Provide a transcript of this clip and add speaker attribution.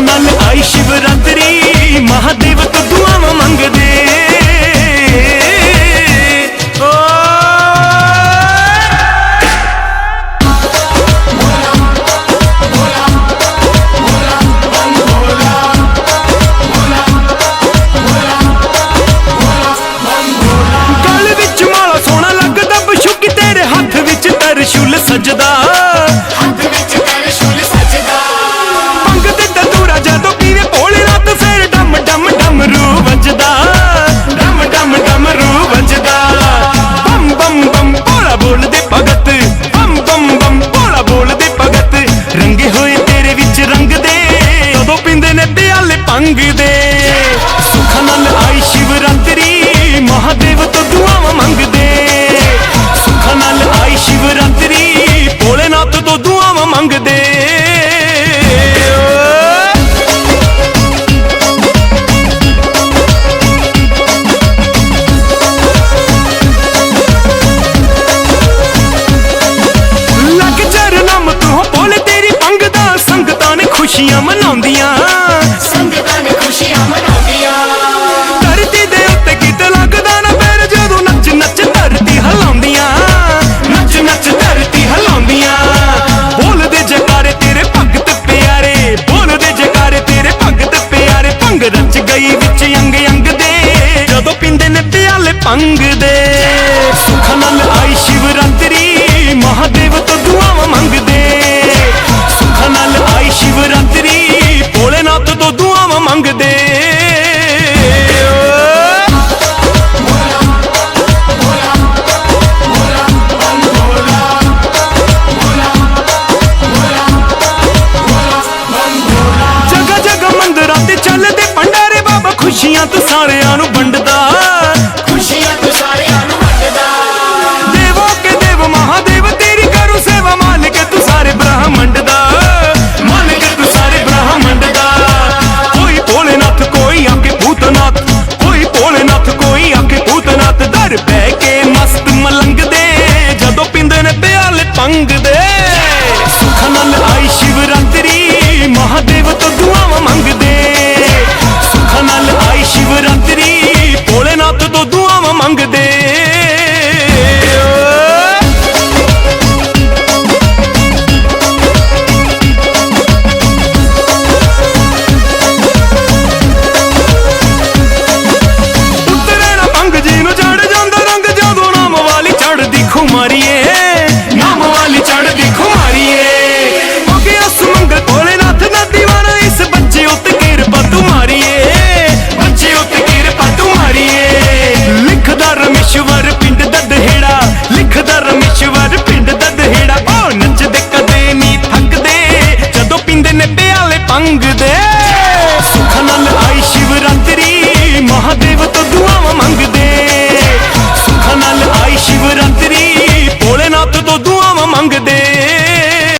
Speaker 1: Ana ਨਾਲ ਆਈ ਸ਼ਿਵਰਾਤਰੀ ਮੰਗਦੇ ਸੁਖ ਨਾਲ ਆਈ ਸ਼ਿਵ ਸ਼ਿਵਰਾਤਰੀ, ਮਹਾਦੇਵ ਤੋਂ ਦੁਆਵਾਂ ਮੰਗਦੇ। ਸੁਖ ਨਾਲ ਆਈ ਸ਼ਿਵਰਾਤਰੀ, ਭੋਲੇਨਾਥ ਤੋਂ ਦੁਆਵਾਂ ਮੰਗਦੇ। ਖੁਸ਼ੀਆਂ ਮਨਾਉਂਦੀਆਂ। ਮੰਗਦੇ। ਸੁਖ ਨਾਲ ਆਈ ਸ਼ਿਵਰਾਤਰੀ, ਮਹਾਦੇਵ ਤੋਂ ਦੁਆਵਾਂ ਮੰਗਦੇ। ਸੁਖ ਨਾਲ ਆਈ ਸ਼ਿਵਰਾਤਰੀ, ਭੋਲੇਨਾਥ ਤੋਂ ਦੁਆਵਾਂ ਮੰਗਦੇ। ਖੁਸ਼ੀਆਂ ਤੋਂ ਸਾਰਿਆਂ தங்குதே பங்குதே